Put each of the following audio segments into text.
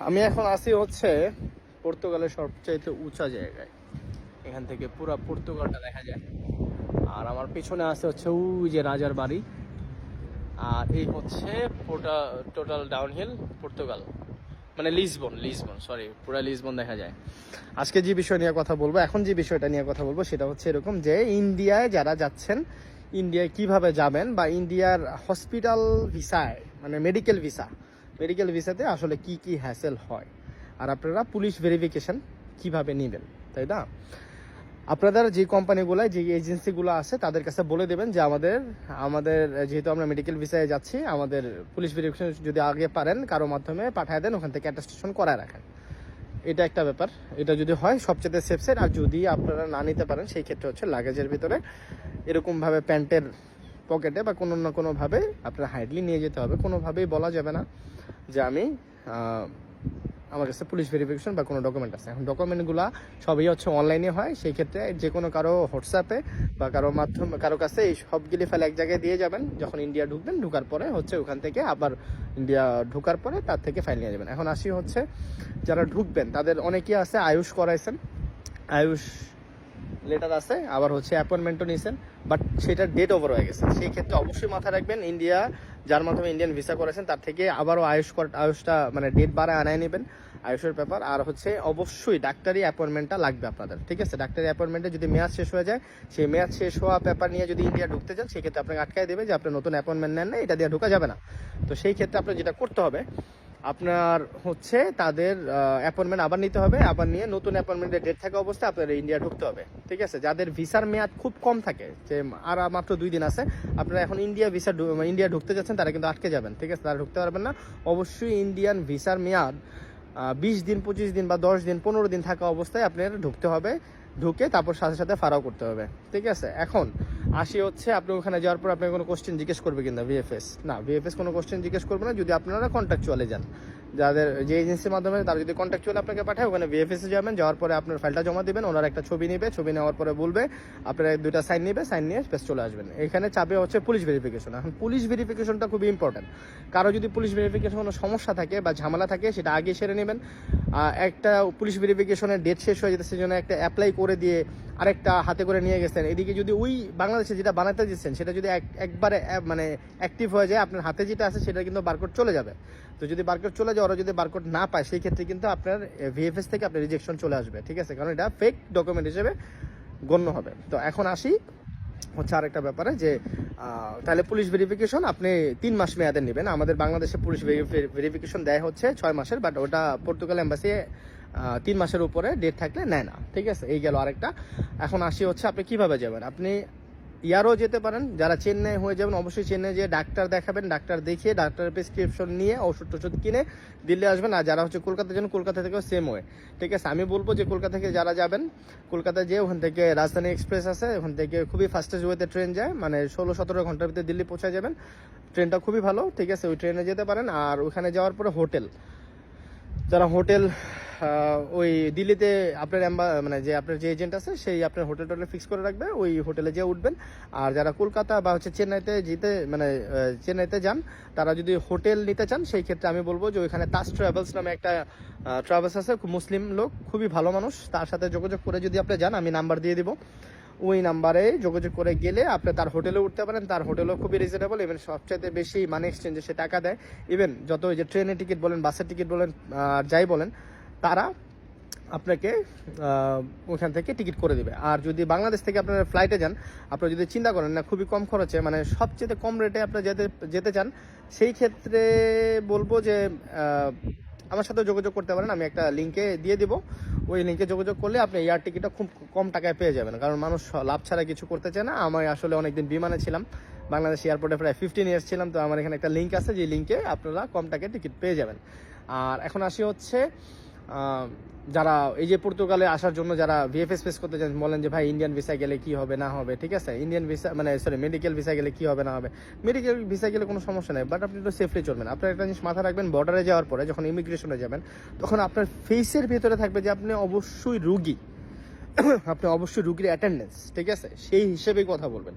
আমি এখন আছি হচ্ছে পর্তুগালের সবচাইতে উঁচা জায়গায়। এখান থেকে পুরা পর্তুগালটা দেখা যায়। আর আমার পিছনে আছে হচ্ছে ওই যে রাজার বাড়ি। আর এই হচ্ছে টোটাল ডাউনহিল পর্তুগাল। মানে লিসবন লিসবন সরি পুরো লিসবন দেখা যায়। আজকে যে বিষয় নিয়ে কথা বলব, এখন যে বিষয়টা নিয়ে কথা বলব, সেটা হচ্ছে এরকম যে ইন্ডিয়ায় যারা যাচ্ছেন, ইন্ডিয়ায় কীভাবে যাবেন বা ইন্ডিয়ার হসপিটাল ভিসায় মানে মেডিকেল ভিসা মেডিকেল ভিসাতে আসলে কি কি হ্যাসেল হয়? আর আপনারা পুলিশ ভেরিফিকেশন কীভাবে নেবেন? তাই না? আপনাদের যে কোম্পানিগুলো যে এজেন্সিগুলো আছে, তাদের কাছে বলে দেবেন যে আমাদের আমাদের, যেহেতু আমরা মেডিকেল ভিসায় যাচ্ছি, আমাদের পুলিশ ভেরিফিকেশন যদি আগে পারেন, কারও মাধ্যমে পাঠায় দেন, ওখান থেকে অ্যাটাস্টেশন করায় রাখেন। এটা একটা ব্যাপার। এটা যদি হয়, সবচেয়ে সেফ সাইড আর যদি আপনারা না নিতে পারেন, সেই ক্ষেত্রে হচ্ছে লাগেজের ভিতরে এরকমভাবে প্যান্টের পকেটে বা কোনো না কোনোভাবে আপনার হাইডলি নিয়ে যেতে হবে। কোনোভাবেই বলা যাবে না। যে আমি আমার কাছে পুলিশ ভেরিফিকেশন বা কোনো ডকুমেন্ট আছে। এখন ডকুমেন্টগুলো সবই হচ্ছে অনলাইনে হয়। সেই ক্ষেত্রে যে কোনো কারও হোয়াটসঅ্যাপে বা কারও মাধ্যমে, কারও কাছে এই সবগুলি ফাইল এক জায়গায় দিয়ে যাবেন। যখন ইন্ডিয়া ঢুকবেন, ঢুকার পরে হচ্ছে ওখান থেকে আবার ইন্ডিয়া ঢুকার পরে তার থেকে ফাইল নিয়ে যাবেন। এখন আসি হচ্ছে যারা ঢুকবেন, তাদের অনেকেই আছে, আয়ুষ করাইছেন। আয়ুষ লেটার আছে, আবার হচ্ছে অ্যাপয়েন্টমেন্টও নিয়েছেন বাট সেটা ডেট ওভার হয়ে গেছে। সেই ক্ষেত্রে অবশ্যই মাথায় রাখবেন ইন্ডিয়া যার মাধ্যমে ইন্ডিয়ান ভিসা করেছেন, তার থেকে আবারও আয়ুষ আয়ুষটা মানে ডেট বাড়ায় আনায় নেবেন, আয়ুষের ব্যাপার। আর হচ্ছে অবশ্যই ডাক্তারি অ্যাপয়েন্টমেন্টটা লাগবে আপনাদের, ঠিক আছে? ডাক্তারি অ্যাপয়েন্টমেন্টে যদি মেয়াদ শেষ হয়ে যায়, সেই মেয়াদ শেষ হওয়া পেপার নিয়ে যদি ইন্ডিয়া ঢুকতে চান সেক্ষেত্রে আপনাকে আটকায় দেবে যে আপনি নতুন অ্যাপয়েন্টমেন্ট নেন না এটা দিয়ে ঢোকা যাবে না। তো সেই ক্ষেত্রে আপনার যেটা করতে হবে আপনার হচ্ছে তাদের অ্যাপয়েন্টমেন্ট আবার নিতে হবে, আবার নিয়ে নতুন অ্যাপয়েন্টমেন্টের ডেট থাকা অবস্থায় আপনার ইন্ডিয়া ঢুকতে হবে, ঠিক আছে? যাদের ভিসার মেয়াদ খুব কম থাকে, যে আর মাত্র দুই দিন আছে, আপনারা এখন ইন্ডিয়া ভিসা ইন্ডিয়া ঢুকতে যাচ্ছেন, তারা কিন্তু আটকে যাবেন, ঠিক আছে? তারা ঢুকতে পারবেন না। অবশ্যই ইন্ডিয়ান ভিসার মেয়াদ বিশ দিন, পঁচিশ দিন বা দশ দিন, পনেরো দিন থাকা অবস্থায় আপনার ঢুকতে হবে, ঢুকে তারপর সাথে সাথে ফারাও করতে হবে, ঠিক আছে? এখন আসি হচ্ছে আপনি ওখানে যাওয়ার পর আপনাকে কোনো কোশ্চেন জিজ্ঞেস করবে কিনা ভিএফএস না ভিএফএস কোনো কোশ্চেন জিজ্ঞেস করবে না। যদি আপনারা কন্ট্যাকচুয়ালে যান যাদের যে এজেন্সির মাধ্যমে তারা যদি কন্ট্যাকচুয়াল আপনাকে পাঠায়, ওখানে ভিএফএস যাবেন, যাওয়ার পরে আপনার ফাইলটা জমা দিবেন, ওনার একটা ছবি নেবে, ছবি নেওয়ার পরে বলবে, আপনার দুইটা সাইন নেবে সাইন নিয়ে বেশ চলে আসবেন। এখানে চাপে হচ্ছে পুলিশ ভেরিফিকেশন এখন পুলিশ ভেরিফিকেশনটা খুবই ইম্পর্টেন্ট কারও যদি পুলিশ ভেরিফিকেশন কোনো সমস্যা থাকে বা ঝামেলা থাকে, সেটা আগে সেরে নেবেন। একটা পুলিশ ভেরিফিকেশনের ডেট শেষ হয়ে যেতে সেজন্য একটা অ্যাপ্লাই করে দিয়ে আরেকটা হাতে করে নিয়ে গেছেন। এদিকে যদি ওই বাংলাদেশে যেটা বানাতে দিচ্ছেন, সেটা যদি এক- একবারে মানে অ্যাক্টিভ হয়ে যায়, আপনার হাতে যেটা আছে, সেটা কিন্তু বারকোড চলে যাবে। তো যদি বারকোড চলে যায়, ওরা যদি বারকোড না পায়, সেই ক্ষেত্রে কিন্তু আপনার ভিএফএস থেকে আপনার রিজেকশন চলে আসবে, ঠিক আছে? কারণ এটা ফেক ডকুমেন্ট হিসেবে গণ্য হবে। তো এখন আসি হচ্ছে আরেকটা ব্যাপারে যে তাহলে পুলিশ ভেরিফিকেশন আপনি তিন মাস মেয়াদে নেবেন। আমাদের বাংলাদেশে পুলিশ ভেরিফিকেশন দেয় হচ্ছে ছয় মাসের বাট ওটা পর্তুগাল এম্বাসি তিন মাসের উপরে ডেট থাকলে নেয় না, ঠিক আছে? এই গেল আরেকটা। এখন আসি হচ্ছে আপনি কীভাবে যাবেন? আপনি ইয়ারও যেতে পারেন। যারা চেন্নাই হয়ে যাবেন, অবশ্যই চেন্নাই যেয়ে ডাক্তার দেখাবেন, ডাক্তার দেখিয়ে ডাক্তারের প্রেসক্রিপশন নিয়ে ওষুধ টষুধ কিনে দিল্লি আসবেন। আর যারা হচ্ছে কলকাতা যান কলকাতা থেকেও সেম ওয়ে ঠিক আছে, আমি বলব যে কলকাতা থেকে যারা যাবেন, কলকাতা যেয়ে ওখান থেকে রাজধানী এক্সপ্রেস আছে, ওখান থেকে খুবই ফাস্টেস্ট ওয়েতে ট্রেন যায় মানে ষোলো সতেরো ঘণ্টার ভিতরে দিল্লি পৌঁছে যাবেন। ট্রেনটা খুবই ভালো, ঠিক আছে, ওই ট্রেনে যেতে পারেন। আর ওখানে যাওয়ার পরে হোটেল। যারা হোটেল ওই দিল্লিতে আপনার মানে যে আপনার যে এজেন্ট আছে, সেই আপনার হোটেল টোটেল ফিক্স করে রাখবে, ওই হোটেলে যেয়ে উঠবেন। আর যারা কলকাতা বা হচ্ছে চেন্নাইতে যেতে মানে চেন্নাইতে যান, তারা যদি হোটেল নিতে চান, সেই ক্ষেত্রে আমি বলব যে ওইখানে তাস ট্রাভেলস নামে একটা ট্রাভেলস আছে মুসলিম লোক, খুবই ভালো মানুষ। তার সাথে যোগাযোগ করে যদি আপনি যান, আমি নাম্বার দিয়ে দিব। ওই নাম্বারে যোগাযোগ করে গেলে আপনি তার হোটেলে উঠতে পারেন। তার হোটেলও খুবই রিজনেবল ইভেন সবচাইতে বেশি মানি এক্সচেঞ্জে সে টাকা দেয়। ইভেন যত ওই যে ট্রেনের টিকিট বলেন বাসের টিকিট বলেন আর যাই বলেন তারা আপনাকে ওখান থেকে টিকিট করে দিবে। আর যদি বাংলাদেশ থেকে আপনারা ফ্লাইটে যান, আপনারা যদি চিন্তা করেন না, খুবই কম খরচে মানে সবচেয়ে কম রেটে আপনারা যেতে যেতে চান, সেই ক্ষেত্রে বলব যে আমার সাথে যোগাযোগ করতে পারেন, আমি একটা লিঙ্কে দিয়ে দিব। ওই লিঙ্কে যোগাযোগ করলে আপনি এয়ার টিকিটটা খুব কম টাকায় পেয়ে যাবেন। কারণ মানুষ লাভ ছাড়া কিছু করতে চায় না। আমি আসলে অনেকদিন বিমানে ছিলাম, বাংলাদেশ এয়ারপোর্টে প্রায় ফিফটিন ইয়ার্স ছিলাম, তো আমার এখানে একটা লিঙ্ক আছে, যে লিঙ্কে আপনারা কম টাকায় টিকিট পেয়ে যাবেন। আর এখন আসি হচ্ছে যারা এই যে পর্তুগালে আসার জন্য যারা ভিএফএস ফেস করতে চান, বলেন যে ভাই ইন্ডিয়ান ভিসা গেলে কি হবে, না হবে, ঠিক আছে? ইন্ডিয়ান ভিসা মানে সরি মেডিকেল ভিসা গেলে কি হবে, না হবে? মেডিকেল ভিসা গেলে কোনো সমস্যা নেই বাট আপনি একটু সেফলি চলবেন। আপনার একটা জিনিস মাথা রাখবেন বর্ডারে যাওয়ার পরে যখন ইমিগ্রেশনে যাবেন, তখন আপনার ফেসের ভিতরে থাকবে যে আপনি অবশ্যই রুগী। আপনি অবশ্যই রুগীর অ্যাটেন্ডেন্স ঠিক আছে? সেই হিসেবেই কথা বলবেন।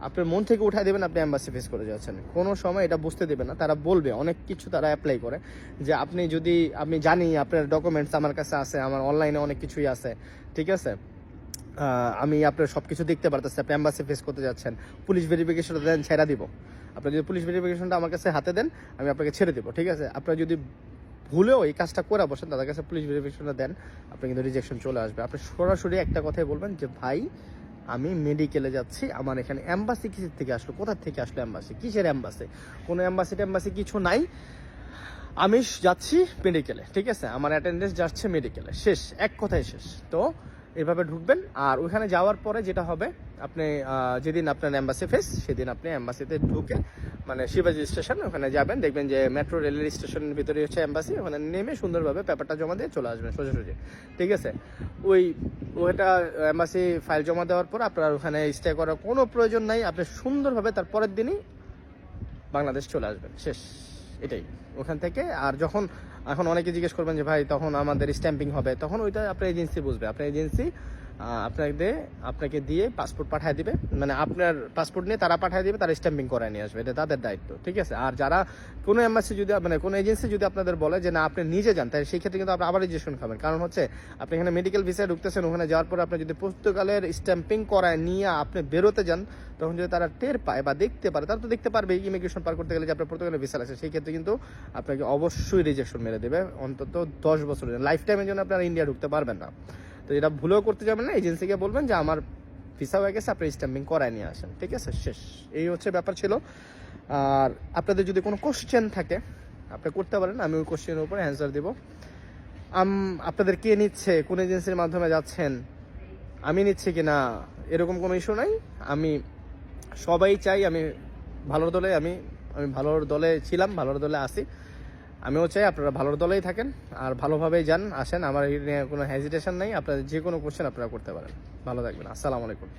আপনার মন থেকে উঠাই দেবেন, আপনি অ্যাম্বাসি ফেস করে যাচ্ছেন। কোনো সময় এটা বুঝতে দেবে না। তারা বলবে, অনেক কিছু তারা অ্যাপ্লাই করে। যে আপনি যদি, আমি জানি আপনার ডকুমেন্টস আমার কাছে আছে, আমার অনলাইনে অনেক কিছুই আছে, ঠিক আছে? আমি আপনার সব কিছু দেখতে পারতেছি, আপনি অ্যাম্বাসি ফেস করতে যাচ্ছেন। পুলিশ ভেরিফিকেশনটা দেন, ছেড়ে দিব। আপনি যদি পুলিশ ভেরিফিকেশনটা আমার কাছে হাতে দেন, আমি আপনাকে ছেড়ে দিব, ঠিক আছে? আপনার যদি ভুলেও এই কাজটা করে বসেন, তাদের কাছে পুলিশ ভেরিফিকেশনটা দেন, আপনি কিন্তু রিজেকশন চলে আসবে। আপনি সরাসরি একটা কথাই বলবেন যে, ভাই আমি মেডিকেলে যাচ্ছি, আমার এখানে অ্যাম্বাসি কিসের থেকে আসলো, কোথার থেকে আসলো অ্যাম্বাসি কিসের অ্যাম্বাসি কোনো অ্যাম্বাসি ট্যাম্বাসি কিছু নাই। আমি যাচ্ছি মেডিকেলে ঠিক আছে? আমার অ্যাটেন্ডেন্স যাচ্ছে মেডিকেলে শেষ, এক কথায় শেষ। তো এভাবে ঢুকবেন, আর ওইখানে যাওয়ার পরে যেটা হবে, আপনি যেদিন আপনার অ্যাম্বাসি ফেস সেদিন আপনি অ্যাম্বাসিতে ঢুকে মানে শিবাজি স্টেশন, ওখানে যাবেন, দেখবেন যে মেট্রো রেলের স্টেশনের ভিতরে হচ্ছে অ্যাম্বাসি ওখানে নেমে সুন্দরভাবে পেপারটা জমা দিয়ে চলে আসবেন সোজা সোজাসুজি। ঠিক আছে? ওই, ওইটা অ্যাম্বাসি ফাইল জমা দেওয়ার পর আপনার ওখানে স্টে করার কোনো প্রয়োজন নাই, আপনি সুন্দরভাবে তার পরের দিনই বাংলাদেশ চলে আসবেন। শেষ, এটাই। ওখান থেকে আর যখন, এখন অনেকে জিজ্ঞেস করবেন যে ভাই তখন আমাদের স্ট্যাম্পিং হবে, তখন ওইটা আপনার এজেন্সি বুঝবে। আপনার এজেন্সি আপনাকে আপনাকে দিয়ে পাসপোর্ট পাঠিয়ে দিবে। মানে আপনার পাসপোর্ট নিয়ে তারা পাঠিয়ে দিবে, তারা স্ট্যাম্পিং করায় নিয়ে আসবে। এটা তাদের দায়িত্ব, ঠিক আছে? আর যারা কোনো এম্বাসি যদি মানে কোনো এজেন্সি যদি আপনাদের বলে যে, না, আপনি নিজে যান, তাহলে সেই ক্ষেত্রে কিন্তু আপনি আবার রেজিস্ট্রেশন খাবেন। কারণ হচ্ছে, আপনি এখানে মেডিকেল ভিসায় ঢুকতেছেন, ওখানে যাওয়ার পর আপনি যদি পুস্তকালের স্ট্যাম্পিং করায় নিয়ে আপনি বেরোতে যান, তখন যদি তারা টের পায় বা দেখতে পারে, তারা তো দেখতে পারবে ইমিগ্রেশন পার করতে গেলে যে আপনার পর্তুগালের ভিসা আছে সেই ক্ষেত্রে কিন্তু আপনাকে অবশ্যই রিজেকশন মেরে দেবে। অন্তত দশ বছরের লাইফ টাইমের জন্য আপনারা ইন্ডিয়া ঢুকতে পারবেন না। তো এটা ভুলেও করতে যাবেন না, এজেন্সিকে বলবেন যে আমার ভিসা হয়ে গেছে, আপনি স্ট্যাম্পিং করায় নিয়ে আসেন। ঠিক আছে? শেষ। এই হচ্ছে ব্যাপার ছিল। আর আপনাদের যদি কোনো কোশ্চেন থাকে, আপনি করতে পারেন, আমি ওই কোশ্চেনের উপর অ্যান্সার দেবো। আপনাদের কে নিচ্ছে? কোন এজেন্সির মাধ্যমে যাচ্ছেন? আমি নিচ্ছি কি না? এরকম কোনো ইস্যু নাই। আমি সবাই চাই আমি ভালোর দলে, আমি আমি ভালোর দলে ছিলাম, ভালোর দলে আসি আমিও চাই আপনারা ভালোর দলেই থাকেন, আর ভালোভাবেই যান, আসেন। আমার কোনো হেজিটেশন নেই। আপনাদের যে কোনো কোশ্চেন আপনারা করতে পারেন। ভালো থাকবেন। আসসালামু আলাইকুম।